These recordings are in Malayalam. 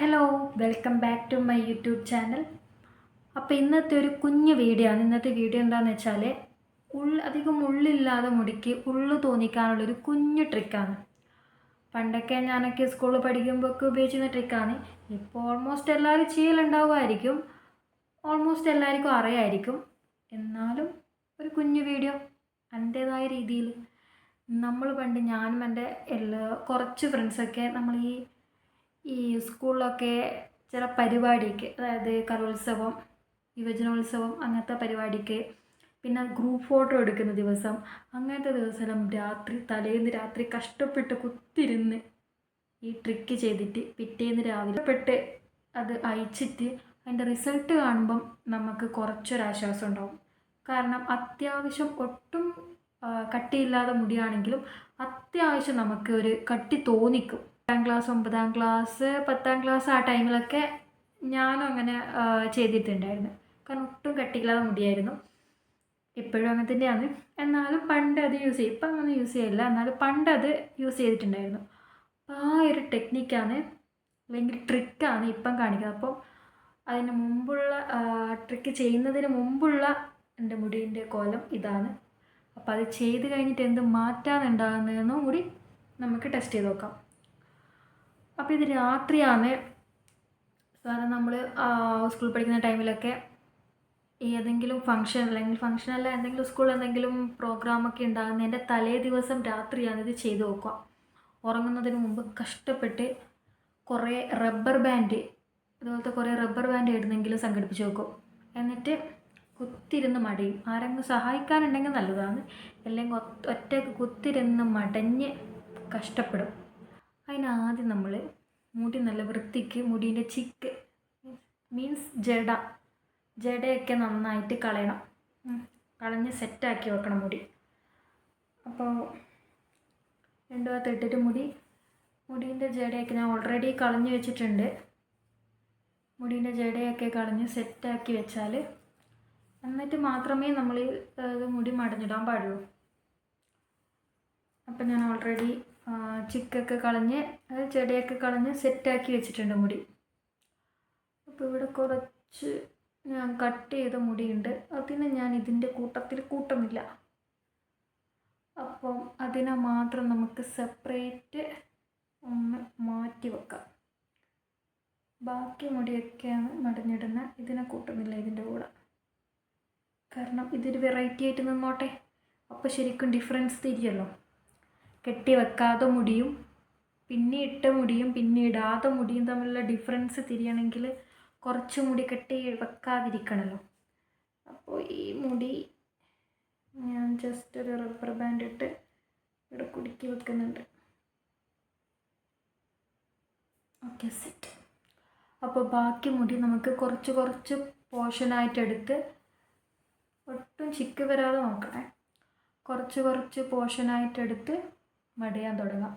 Hello welcome back to my YouTube channel അപ്പോൾ ഇന്നത്തെ ഒരു കുഞ്ഞു വീഡിയോ ആണ്. ഇന്നത്തെ വീഡിയോ എന്താണെന്ന് വെച്ചാൽ ഉൾ അധികം ഉള്ളില്ലാതെ മുടിക്ക് ഉള്ളു തോന്നിക്കാനുള്ളൊരു കുഞ്ഞു ട്രിക്കാണ് പണ്ടൊക്കെ ഞാനൊക്കെ സ്കൂളിൽ പഠിക്കുമ്പോൾ ഒക്കെ ഉപയോഗിച്ചിരുന്ന ട്രിക്കാണ് ഇപ്പോൾ ഓൾമോസ്റ്റ് എല്ലാവരും ചെയ്യലുണ്ടാവുമായിരിക്കും. ഓൾമോസ്റ്റ് എല്ലാവർക്കും അറിയായിരിക്കും. എന്നാലും ഒരു കുഞ്ഞു വീഡിയോ എന്റേതായ രീതിയിൽ. നമ്മൾ പണ്ട് ഞാനും എന്റെ എല്ലാ കുറച്ച് ഫ്രണ്ട്സൊക്കെ നമ്മൾ ഈ ഈ സ്കൂളിലൊക്കെ ചില പരിപാടിക്ക് അതായത് കലോത്സവം യുവജനോത്സവം അങ്ങനത്തെ പരിപാടിക്ക് പിന്നെ ഗ്രൂപ്പ് ഫോട്ടോ എടുക്കുന്ന ദിവസം അങ്ങനത്തെ ദിവസം രാത്രി തലേന്ന് രാത്രി കഷ്ടപ്പെട്ട് കുത്തിരുന്ന് ഈ ട്രിക്ക് ചെയ്തിട്ട് പിറ്റേന്ന് രാവിലെ പെട്ട് അത് അയച്ചിട്ട് അതിന്റെ റിസൾട്ട് കാണുമ്പം നമുക്ക് കുറച്ചൊരാശ്വാസം ഉണ്ടാവും. കാരണം അത്യാവശ്യം ഒട്ടും കട്ടിയില്ലാതെ മുടിയാണെങ്കിലും അത്യാവശ്യം നമുക്ക് ഒരു കട്ടി തോന്നിക്കും. എട്ടാം ക്ലാസ് ഒമ്പതാം ക്ലാസ് പത്താം ക്ലാസ് ആ ടൈമിലൊക്കെ ഞാനും അങ്ങനെ ചെയ്തിട്ടുണ്ടായിരുന്നു. കാരണം ഒട്ടും കട്ടിയില്ലാതെ മുടിയായിരുന്നു. ഇപ്പോഴും അങ്ങനെ തന്നെയാണ്. എന്നാലും പണ്ട് അത് യൂസ് ചെയ്യും. ഇപ്പം അങ്ങനെ യൂസ് ചെയ്യില്ല. എന്നാലും പണ്ട് അത് യൂസ് ചെയ്തിട്ടുണ്ടായിരുന്നു. അപ്പോൾ ആ ഒരു ടെക്നിക്കാണ് അല്ലെങ്കിൽ ട്രിക്കാണ് ഇപ്പം കാണിക്കുന്നത്. അപ്പോൾ അതിന് മുമ്പുള്ള ട്രിക്ക് ചെയ്യുന്നതിന് മുമ്പുള്ള എന്റെ മുടീന്റെ കോലം ഇതാണ്. അപ്പോൾ അത് ചെയ്ത് കഴിഞ്ഞിട്ട് എന്ത് മാറ്റാണ് ഉണ്ടാകുന്നതെന്നും കൂടി നമുക്ക് ടെസ്റ്റ് ചെയ്ത് നോക്കാം. അപ്പോൾ ഇത് രാത്രിയാണ്. സാധാരണ നമ്മൾ സ്കൂളിൽ പഠിക്കുന്ന ടൈമിലൊക്കെ ഏതെങ്കിലും ഫംഗ്ഷൻ അല്ലെങ്കിൽ ഫംഗ്ഷൻ അല്ല എന്തെങ്കിലും സ്കൂളിൽ എന്തെങ്കിലും പ്രോഗ്രാമൊക്കെ ഉണ്ടാകുന്നതിന്റെ തലേ ദിവസം രാത്രിയാണ് ഇത് ചെയ്ത് നോക്കുക. ഉറങ്ങുന്നതിന് മുമ്പ് കഷ്ടപ്പെട്ട് കുറേ റബ്ബർ ബാൻഡ് അതുപോലത്തെ കുറേ റബ്ബർ ബാൻഡ് എവിടുന്നെങ്കിലും സംഘടിപ്പിച്ച് വെക്കും. എന്നിട്ട് കുത്തിരുന്ന് മടയും. ആരെങ്കിലും സഹായിക്കാനുണ്ടെങ്കിൽ നല്ലതാണ്. അല്ലെങ്കിൽ ഒറ്റ- കുത്തിരുന്ന് മടഞ്ഞ് കഷ്ടപ്പെടും. അതിനാദ്യം നമ്മൾ മുടി നല്ല വൃത്തിക്ക് മുടീന്റെ ചിക്ക് മീൻസ് ജട. ജടയൊക്കെ നന്നായിട്ട് കളയണം. കളഞ്ഞ് സെറ്റാക്കി വെക്കണം മുടി. അപ്പോൾ രണ്ടു ഭാഗത്ത് ഇട്ടിട്ട് മുടി മുടീന്റെ ജടയൊക്കെ ഞാൻ ഓൾറെഡി കളഞ്ഞ് വെച്ചിട്ടുണ്ട്. മുടീന്റെ ജടയൊക്കെ കളഞ്ഞ് സെറ്റാക്കി വെച്ചാൽ എന്നിട്ട് മാത്രമേ നമ്മൾ മുടി മടഞ്ഞിടാൻ പാടുള്ളൂ. അപ്പം ഞാൻ ഓൾറെഡി ചിക്കൊക്കെ കളഞ്ഞ് ചെടിയൊക്കെ കളഞ്ഞ് സെറ്റാക്കി വെച്ചിട്ടുണ്ട് മുടി. അപ്പോൾ ഇവിടെ കുറച്ച് ഞാൻ കട്ട് ചെയ്ത മുടിയുണ്ട്. അതിനെ ഞാൻ ഇതിന്റെ കൂട്ടത്തിൽ കൂട്ടുന്നില്ല അപ്പം അതിനെ മാത്രം നമുക്ക് സെപ്പറേറ്റ് ഒന്ന് മാറ്റി വെക്കാം. ബാക്കി മുടിയൊക്കെയാണ് മടഞ്ഞിടുന്ന. ഇതിനെ കൂട്ടുന്നില്ല ഇതിന്റെ കൂടെ. കാരണം ഇതൊരു വെറൈറ്റി ആയിട്ട് നിന്നോട്ടെ. അപ്പോൾ ശരിക്കും ഡിഫറൻസ് തിരിയല്ലോ. കെട്ടി വെക്കാതെ മുടിയും പിന്നെ ഇട്ട മുടിയും പിന്നെ ഇടാതെ മുടിയും തമ്മിലുള്ള ഡിഫറൻസ് തിരിയണമെങ്കിൽ കുറച്ച് മുടി കെട്ടി വെക്കാതിരിക്കണമല്ലോ അപ്പോൾ ഈ മുടി ഞാൻ ജസ്റ്റ് ഒരു റബ്ബർ ബാൻഡ് ഇട്ട് ഇവിടെ കുടുക്കി വെക്കുന്നുണ്ട്. ഓക്കെ സെറ്റ് അപ്പോൾ ബാക്കി മുടി നമുക്ക് കുറച്ച് കുറച്ച് പോർഷനായിട്ട് എടുത്ത് ഒട്ടും ചിക്ക് വരാതെ നോക്കണേ. കുറച്ച് കുറച്ച് പോർഷനായിട്ട് എടുത്ത് മടയാൻ തുടങ്ങാം.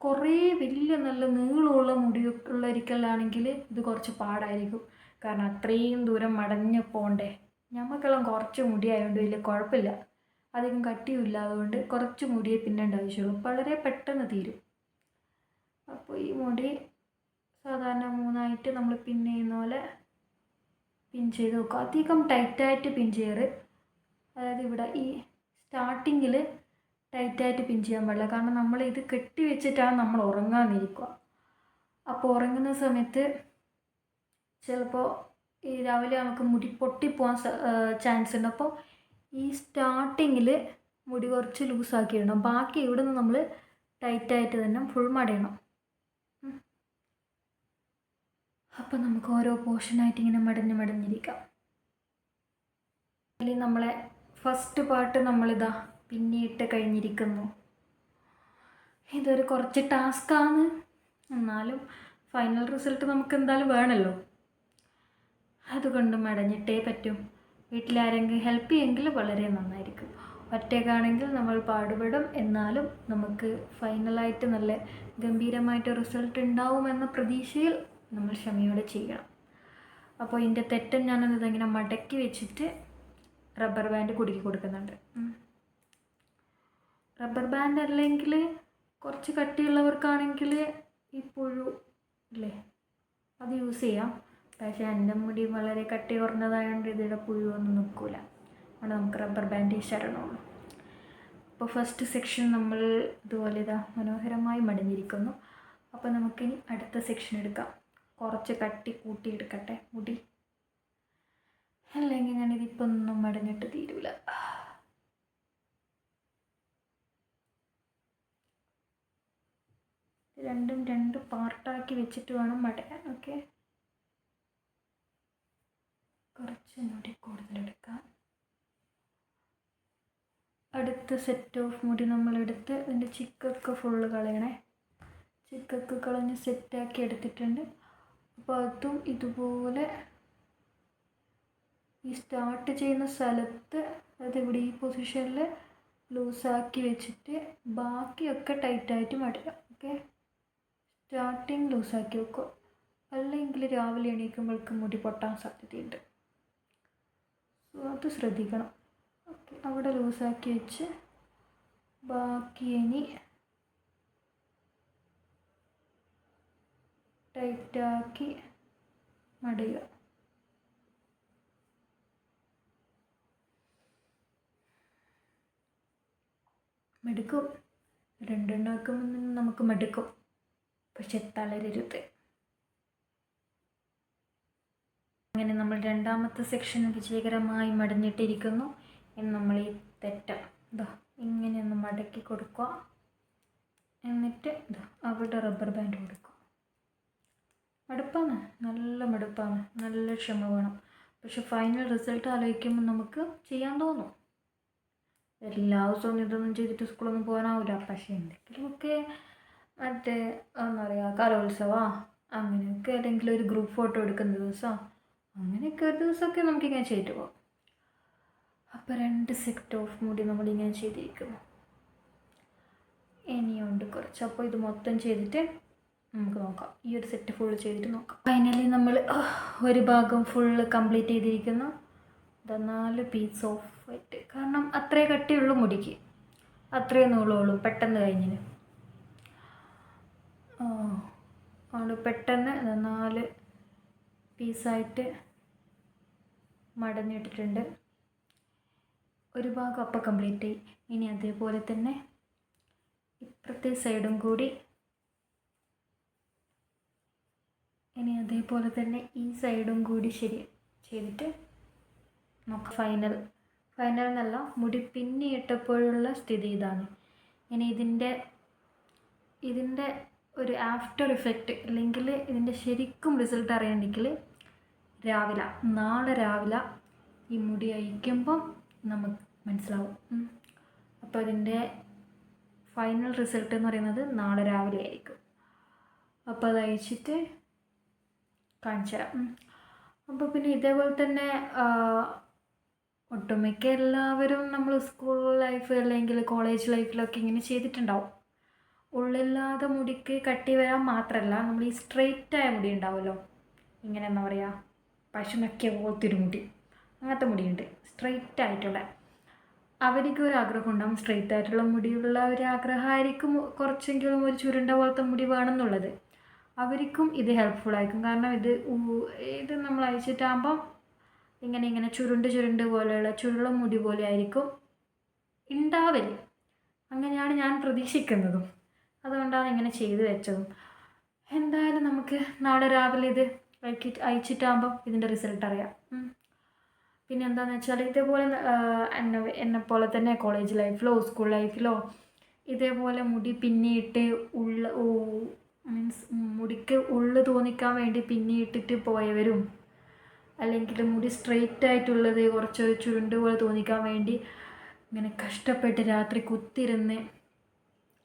കുറേ വലിയ നല്ല നീളമുള്ള മുടി ഉള്ളൊരിക്കലാണെങ്കിൽ ഇത് കുറച്ച് പാടായിരിക്കും. കാരണം അത്രയും ദൂരം മടഞ്ഞ് പോണ്ടേ. ഞമ്മക്കെല്ലാം കുറച്ച് മുടി ആയതുകൊണ്ട് വലിയ കുഴപ്പമില്ല. അധികം കട്ടിയുമില്ല അതുകൊണ്ട് കുറച്ച് മുടിയെ പിന്നെ ആവശ്യമുള്ളൂ വളരെ പെട്ടെന്ന് തീരും. അപ്പോൾ ഈ മുടി സാധാരണ മൂന്നായിട്ട് നമ്മൾ പിൻ ചെയ്യുന്ന പോലെ പിൻ ചെയ്ത് വെക്കുക അധികം ടൈറ്റായിട്ട് പിൻ ചെയ്യാറ് അതായത് ഇവിടെ ഈ സ്റ്റാർട്ടിങ്ങിൽ ടൈറ്റായിട്ട് പിൻ ചെയ്യാൻ പാടില്ല. കാരണം നമ്മൾ ഇത് കെട്ടി വെച്ചിട്ടാണ് നമ്മൾ ഉറങ്ങാനിരിക്കുക. അപ്പോൾ ഉറങ്ങുന്ന സമയത്ത് ചിലപ്പോൾ ഈ രാവിലെ നമുക്ക് മുടി പൊട്ടിപ്പോകാൻ ചാൻസ് ഉണ്ട്. അപ്പോൾ ഈ സ്റ്റാർട്ടിങ്ങിൽ മുടി കുറച്ച് ലൂസാക്കി ഇടണം. ബാക്കി ഇവിടെ നിന്ന് നമ്മൾ ടൈറ്റായിട്ട് തന്നെ ഫുൾ മടയണം അപ്പം നമുക്ക് ഓരോ പോർഷനായിട്ട് ഇങ്ങനെ മടഞ്ഞ് മടഞ്ഞിരിക്കാം. അല്ലെങ്കിൽ നമ്മളെ ഫസ്റ്റ് പാർട്ട് നമ്മളിതാ പിന്നിട്ട് കഴിഞ്ഞിരിക്കുന്നു. ഇതൊരു കുറച്ച് ടാസ്ക്കാണ്. എന്നാലും ഫൈനൽ റിസൾട്ട് നമുക്ക് എന്തായാലും വേണമല്ലോ അതുകൊണ്ട് മടഞ്ഞിട്ടേ പറ്റും. വീട്ടിലാരെങ്കിലും ഹെൽപ്പ് ചെയ്യുമെങ്കിൽ വളരെ നന്നായിരിക്കും. ഒറ്റയ്ക്കാണെങ്കിൽ നമ്മൾ പാടുപെടും. എന്നാലും നമുക്ക് ഫൈനലായിട്ട് നല്ല ഗംഭീരമായിട്ട് റിസൾട്ട് ഉണ്ടാവുമെന്ന പ്രതീക്ഷയിൽ നമ്മൾ ക്ഷമയോടെ ചെയ്യണം. അപ്പോൾ ഇതിന്റെ തെറ്റൻ ഞാനത് ഇങ്ങനെ മടക്കി വെച്ചിട്ട് റബ്ബർ ബാൻഡ് കുടുക്കി കൊടുക്കുന്നുണ്ട്. റബ്ബർ ബാൻഡ് അല്ലെങ്കിൽ കുറച്ച് കട്ടിയുള്ളവർക്കാണെങ്കിൽ ഈ പുഴു ഇല്ലേ അത് യൂസ് ചെയ്യാം. പക്ഷേ എന്റെ മുടി വളരെ കട്ടി കുറഞ്ഞതായതുകൊണ്ട് ഇതിയുടെ പുഴുവൊന്നും നിൽക്കില്ല അതുകൊണ്ട് നമുക്ക് റബ്ബർ ബാൻഡ് ശരണമുള്ളൂ അപ്പോൾ ഫസ്റ്റ് സെക്ഷൻ നമ്മൾ ഇതുപോലെ ഇതാ മനോഹരമായി മടിഞ്ഞിരിക്കുന്നു. അപ്പോൾ നമുക്കിനി അടുത്ത സെക്ഷൻ എടുക്കാം. കുറച്ച് കട്ടി കൂട്ടിയെടുക്കട്ടെ മുടി. അല്ലെങ്കിൽ ഞാനിതിപ്പോൾ ഒന്നും മടഞ്ഞിട്ട് തീരൂല. രണ്ടും രണ്ട് പാർട്ടാക്കി വെച്ചിട്ട് വേണം മടയാൻ ഓക്കെ കുറച്ച് മുടി കൂടുതലെടുക്കാം അടുത്ത സെറ്റ് ഓഫ് മുടി നമ്മളെടുത്ത് അതിന്റെ ചിക്കൊക്കെ ഫുള്ള് കളയണേ. ചിക്കൊക്കെ കളഞ്ഞ് സെറ്റാക്കി എടുത്തിട്ടുണ്ട്. അപ്പോൾ അതും ഇതുപോലെ ഈ സ്റ്റാർട്ട് ചെയ്യുന്ന സ്ഥലത്ത് അത് ഇവിടെ ഈ പൊസിഷനിൽ ലൂസാക്കി വെച്ചിട്ട് ബാക്കിയൊക്കെ ടൈറ്റായിട്ട് മടയാം ഓക്കെ സ്റ്റാർട്ടിങ് ലൂസാക്കി വെക്കുക അല്ലെങ്കിൽ രാവിലെ എണീക്കുമ്പോൾക്ക് മുടി പൊട്ടാൻ സാധ്യതയുണ്ട്. സോ അത് ശ്രദ്ധിക്കണം. ഓക്കെ അവിടെ ലൂസാക്കി വെച്ച് ബാക്കി ഇനി ടൈറ്റാക്കി മടയുക മെടുക്കും. രണ്ടെണ്ണം ആക്കുമ്പോൾ നമുക്ക് മടുക്കും. പക്ഷെ തളരരുത്. അങ്ങനെ നമ്മൾ രണ്ടാമത്തെ സെക്ഷൻ വിജയകരമായി മടഞ്ഞിട്ടിരിക്കുന്നു എന്ന് നമ്മൾ ഈ തെറ്റ. ഇതാ ഇങ്ങനെ ഒന്ന് മടക്കി കൊടുക്കുക. എന്നിട്ട് ഇതാ അവിടെ റബ്ബർ ബാൻഡ് കൊടുക്കുക. മടുപ്പാണ്? നല്ല മടുപ്പാണ്. നല്ല ക്ഷമ വേണം. പക്ഷെ ഫൈനൽ റിസൾട്ട് ആലോചിക്കുമ്പോൾ നമുക്ക് ചെയ്യാൻ തോന്നും. എല്ലാ ദിവസവും ഇതൊന്നും ചെയ്തിട്ട് സ്കൂളൊന്നും പോകാനാവില്ല പക്ഷേ എന്തെങ്കിലുമൊക്കെ മറ്റേ എന്താ പറയുക കലോത്സവമോ അങ്ങനെയൊക്കെ ഏതെങ്കിലും ഒരു ഗ്രൂപ്പ് ഫോട്ടോ എടുക്കുന്ന ദിവസമോ അങ്ങനെയൊക്കെ ഒരു ദിവസമൊക്കെ നമുക്കിങ്ങനെ ചെയ്തിട്ട് പോകാം. അപ്പോൾ രണ്ട് സെറ്റ് ഓഫ് മുടി നമ്മളിങ്ങനെ ചെയ്തിരിക്കുന്നു. ഇനിയുണ്ട് കുറച്ച്. അപ്പോൾ ഇത് മൊത്തം ചെയ്തിട്ട് നമുക്ക് നോക്കാം. ഈ ഒരു സെറ്റ് ഫുൾ ചെയ്തിട്ട് നോക്കാം. ഫൈനലി നമ്മൾ ഒരു ഭാഗം ഫുള്ള് കംപ്ലീറ്റ് ചെയ്തിരിക്കുന്നു. നാല് പീസ് ഓഫ് വൈറ്റ് കാരണം അത്രേ കട്ടിയുള്ളൂ മുടിക്ക്. അത്രേ നീളമുള്ളൂ പെട്ടെന്ന് കഴിഞ്ഞിന്. അതുകൊണ്ട് പെട്ടെന്ന് നാല് പീസായിട്ട് മടഞ്ഞിട്ടിട്ടുണ്ട് ഒരു ഭാഗം അപ്പം കംപ്ലീറ്റ് ആയി ഇനി അതേപോലെ തന്നെ ഇപ്പുറത്തെ സൈഡും കൂടി. ഇനി അതേപോലെ തന്നെ ഈ സൈഡും കൂടി ശരി ചെയ്തിട്ട് നമുക്ക് ഫൈനൽ. ഫൈനൽ എന്നല്ല മുടി പിന്നിയിട്ടപ്പോഴുള്ള സ്ഥിതി ഇതാണ്. ഇനി ഇതിന്റെ ഇതിന്റെ ഒരു ആഫ്റ്റർ ഇഫക്റ്റ് അല്ലെങ്കിൽ ഇതിന്റെ ശരിക്കും റിസൾട്ട് അറിയണമെങ്കിൽ രാവിലെ നാളെ രാവിലെ ഈ മുടി അയക്കുമ്പം നമുക്ക് മനസ്സിലാവും. അപ്പോൾ അതിന്റെ ഫൈനൽ റിസൾട്ട് എന്ന് പറയുന്നത് നാളെ രാവിലെ ആയിരിക്കും. അപ്പോൾ അത് അയച്ചിട്ട് കാണിച്ചു തരാം. അപ്പോൾ പിന്നെ ഇതേപോലെ തന്നെ ഒട്ടുമിക്ക എല്ലാവരും നമ്മൾ സ്കൂൾ ലൈഫ് അല്ലെങ്കിൽ കോളേജ് ലൈഫിലൊക്കെ ഇങ്ങനെ ചെയ്തിട്ടുണ്ടാവും. ഉള്ളില്ലാതെ മുടിക്ക് കട്ടി വരാൻ മാത്രമല്ല നമ്മൾ ഈ സ്ട്രെയിറ്റായ മുടി ഉണ്ടാവുമല്ലോ? ഇങ്ങനെ എന്താ പറയുക പശു നക്കിയ പോലത്തെ ഒരു മുടി. അങ്ങനത്തെ മുടിയുണ്ട്. സ്ട്രെയിറ്റ് ആയിട്ടുള്ള അവർക്ക് ഒരു ആഗ്രഹം ഉണ്ടാവും സ്ട്രെയിറ്റ് ആയിട്ടുള്ള മുടിയുള്ള ഒരു ആഗ്രഹമായിരിക്കും കുറച്ചെങ്കിലും ഒരു ചുരുണ്ട പോലത്തെ മുടി വേണമെന്നുള്ളത്. അവർക്കും ഇത് ഹെൽപ്ഫുൾ ആയിരിക്കും. കാരണം ഇത് ഇത് നമ്മൾ അയച്ചിട്ടാകുമ്പം ഇങ്ങനെ ഇങ്ങനെ ചുരുണ്ട് ചുരുണ്ട് പോലെയുള്ള ചുരുള മുടി പോലെ ആയിരിക്കും. ഉണ്ടാവൽ. അങ്ങനെയാണ് ഞാൻ പ്രതീക്ഷിക്കുന്നതും. അതുകൊണ്ടാണ് ഇങ്ങനെ ചെയ്തു വെച്ചതും. എന്തായാലും നമുക്ക് നാളെ രാവിലെ ഇത് അയക്കിട്ട് അയച്ചിട്ടാകുമ്പം ഇതിന്റെ റിസൾട്ട് അറിയാം. പിന്നെ എന്താണെന്ന് വെച്ചാൽ ഇതേപോലെ എന്നെ എന്നെ പോലെ തന്നെ കോളേജ് ലൈഫിലോ സ്കൂൾ ലൈഫിലോ ഇതേപോലെ മുടി പിന്നിയിട്ട് ഉള്ള മീൻസ് മുടിക്ക് ഉള്ളു തോന്നിക്കാൻ വേണ്ടി പിന്നിയിട്ടിട്ട് പോയവരും അല്ലെങ്കിൽ മുടി സ്ട്രെയിറ്റ് ആയിട്ടുള്ളത് കുറച്ചൊരു ചുരുണ്ട് പോലെ തോന്നിക്കാൻ വേണ്ടി ഇങ്ങനെ കഷ്ടപ്പെട്ട് രാത്രി കുത്തിരുന്ന്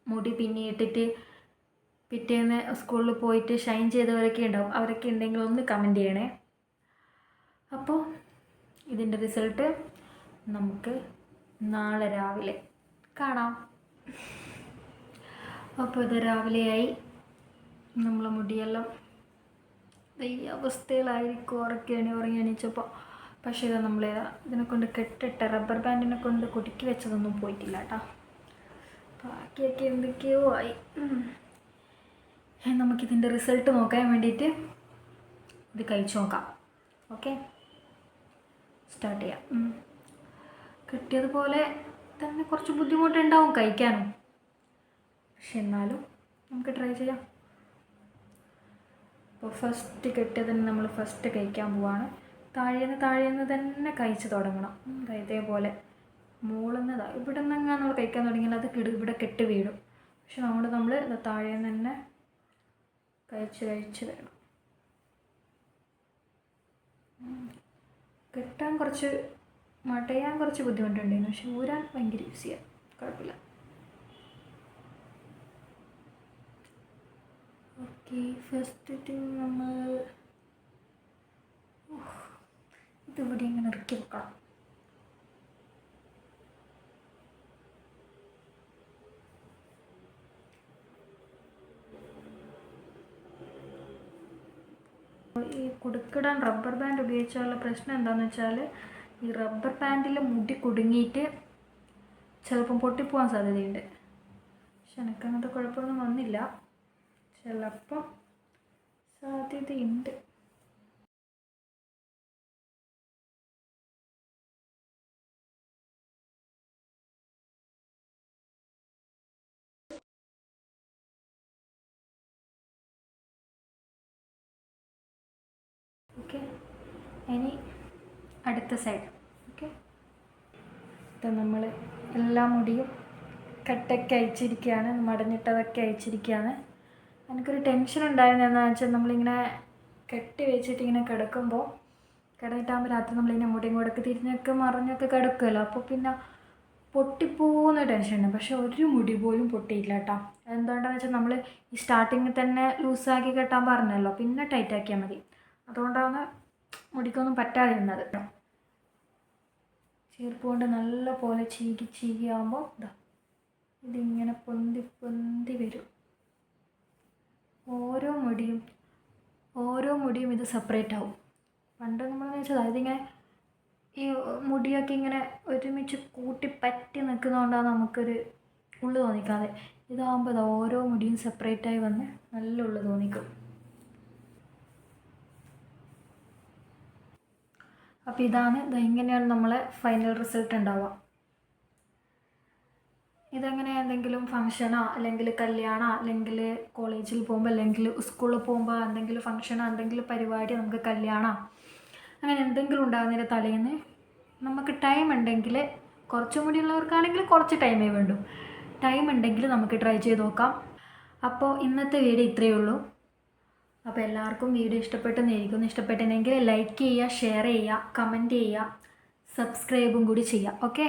മുടി പിന്നിയിട്ടിട്ട് പിറ്റേന്ന് സ്കൂളിൽ പോയിട്ട് ഷൈൻ ചെയ്തവരൊക്കെ ഉണ്ടാവും. അവരൊക്കെ ഉണ്ടെങ്കിൽ ഒന്ന് കമന്റ് ചെയ്യണേ. അപ്പോൾ ഇതിന്റെ റിസൾട്ട് നമുക്ക് നാളെ രാവിലെ കാണാം. അപ്പോൾ ഇത് രാവിലെയായി. നമ്മളെ മുടിയെല്ലാം ഈ അവസ്ഥയിലായിരിക്കും. ഉറക്കിയണി ഉറങ്ങി എണീച്ചപ്പോൾ പക്ഷേ ഇത് നമ്മൾ ഇതിനെ കൊണ്ട് കെട്ടിട്ട റബ്ബർ ബാൻഡിനെ കൊണ്ട് കുടുക്കി വെച്ചതൊന്നും പോയിട്ടില്ല കേട്ടോ. ബാക്കിയൊക്കെ എന്തൊക്കെയോ ആയി. നമുക്കിതിന്റെ റിസൾട്ട് നോക്കാൻ വേണ്ടിയിട്ട് ഇത് കഴിച്ചു നോക്കാം. ഓക്കെ? സ്റ്റാർട്ട് ചെയ്യാം. കിട്ടിയതുപോലെ തന്നെ കുറച്ച് ബുദ്ധിമുട്ടുണ്ടാവും കഴിക്കാനും. പക്ഷെ എന്നാലും നമുക്ക് ട്രൈ ചെയ്യാം. അപ്പോൾ ഫസ്റ്റ് കിട്ടിയതിന് നമ്മൾ ഫസ്റ്റ് കഴിക്കാൻ പോവാണ്. താഴേന്ന് താഴേന്ന് തന്നെ കഴിച്ച് തുടങ്ങണം. ഇതേപോലെ. നിന്ന് ഇവിടെ നിന്നെങ്ങാൻ നമ്മൾ കഴിക്കാൻ തുടങ്ങിയാൽ അത് കിട ഇവിടെ കെട്ട് വീഴും. പക്ഷെ നമ്മൾ നമ്മൾ താഴെ തന്നെ കഴിച്ച് കഴിച്ച് വേണം. കെട്ടാൻ കുറച്ച് മടയാൻ കുറച്ച് ബുദ്ധിമുട്ടുണ്ടായിരുന്നു. പക്ഷെ ഊരാൻ ഭയങ്കര ഈസിയാണ് കുഴപ്പമില്ല. ഓക്കെ ഫസ്റ്റ് നമ്മൾ ഉഫ്, ഇതിവിടെ ഇങ്ങനെ ഇറക്കി വെക്കണം. ഈ കുടുക്കിടാൻ റബ്ബർ ബാൻഡ് ഉപയോഗിച്ചുള്ള പ്രശ്നം എന്താണെന്ന് വെച്ചാൽ ഈ റബ്ബർ ബാൻഡിൽ മുടി കുടുങ്ങിയിട്ട് ചിലപ്പം പൊട്ടിപ്പോവാൻ സാധ്യതയുണ്ട്. പക്ഷെ എനിക്ക് അങ്ങനത്തെ കുഴപ്പമൊന്നും വന്നില്ല. ചിലപ്പം സാധ്യതയുണ്ട്. ഓക്കെ ഇനി അടുത്ത സൈഡ് ഓക്കെ ഇത് നമ്മൾ എല്ലാ മുടിയും കട്ടൊക്കെ അയച്ചിരിക്കുകയാണ് മടഞ്ഞിട്ടതൊക്കെ അയച്ചിരിക്കുകയാണ് എനിക്കൊരു ടെൻഷൻ ഉണ്ടായിരുന്നു. എന്താണെന്ന് വെച്ചാൽ നമ്മളിങ്ങനെ കെട്ടി വെച്ചിട്ട് ഇങ്ങനെ കിടക്കുമ്പോൾ കിടന്നിട്ടാകുമ്പോൾ രാത്രി നമ്മളിങ്ങനെ മുടിയും കൂടെ തിരിഞ്ഞൊക്കെ മറിഞ്ഞൊക്കെ കിടക്കുമല്ലോ അപ്പോൾ പിന്നെ പൊട്ടിപ്പോകുന്ന ടെൻഷനുണ്ട് പക്ഷെ ഒരു മുടി പോലും പൊട്ടിയില്ല കേട്ടോ. എന്തുകൊണ്ടാണെന്ന് വെച്ചാൽ നമ്മൾ ഈ സ്റ്റാർട്ടിങ്ങിൽ തന്നെ ലൂസാക്കി കെട്ടാൻ പറഞ്ഞല്ലോ. പിന്നെ ടൈറ്റാക്കിയാൽ മതി. അതുകൊണ്ടാണ് മുടിക്കൊന്നും പറ്റാതിരുന്നത്. ചീർപ്പ് കൊണ്ട് നല്ല പോലെ ചീകി ചീകി ആകുമ്പോൾ ഇതാ ഇതിങ്ങനെ പൊന്തി പൊന്തി വരും. ഓരോ മുടിയും ഓരോ മുടിയും ഇത് സെപ്പറേറ്റ് ആവും. പണ്ട് നമ്മളെന്ന് വെച്ചാൽ അതായത് ഇങ്ങനെ ഈ മുടിയൊക്കെ ഇങ്ങനെ ഒരുമിച്ച് കൂട്ടി പറ്റി നിൽക്കുന്നതുകൊണ്ടാണ് നമുക്കൊരു ഉള്ളു തോന്നിക്കാതെ. ഇതാകുമ്പോൾ ഓരോ മുടിയും സെപ്പറേറ്റായി വന്ന് നല്ല ഉള്ളു തോന്നിക്കും. അപ്പോൾ ഇതാണ് ഇത് ഇങ്ങനെയാണ് നമ്മളെ ഫൈനൽ റിസൾട്ട് ഉണ്ടാവുക. ഇതെങ്ങനെ എന്തെങ്കിലും ഫങ്ഷനോ അല്ലെങ്കിൽ കല്യാണമോ അല്ലെങ്കിൽ കോളേജിൽ പോകുമ്പോൾ അല്ലെങ്കിൽ സ്കൂളിൽ പോകുമ്പോൾ എന്തെങ്കിലും ഫങ്ഷനോ എന്തെങ്കിലും പരിപാടി നമുക്ക് കല്യാണമോ അങ്ങനെ എന്തെങ്കിലും ഉണ്ടാകുന്നതിന്റെ തലേന്ന് നമുക്ക് ടൈം ഉണ്ടെങ്കിൽ കുറച്ചും കൂടി ഉള്ളവർക്കാണെങ്കിൽ കുറച്ച് ടൈമേ വേണ്ടൂ. ടൈം ഉണ്ടെങ്കിൽ നമുക്ക് ട്രൈ ചെയ്ത് നോക്കാം. അപ്പോൾ ഇന്നത്തെ വീഡിയോ ഇത്രയേ ഉള്ളൂ. അപ്പോൾ എല്ലാവർക്കും വീഡിയോ ഇഷ്ടപ്പെട്ടെന്നിരിക്കുന്നു ഇഷ്ടപ്പെട്ടെങ്കിൽ ലൈക്ക് ചെയ്യുക ഷെയർ ചെയ്യുക കമന്റ് ചെയ്യുക സബ്സ്ക്രൈബും കൂടി ചെയ്യുക. ഓക്കെ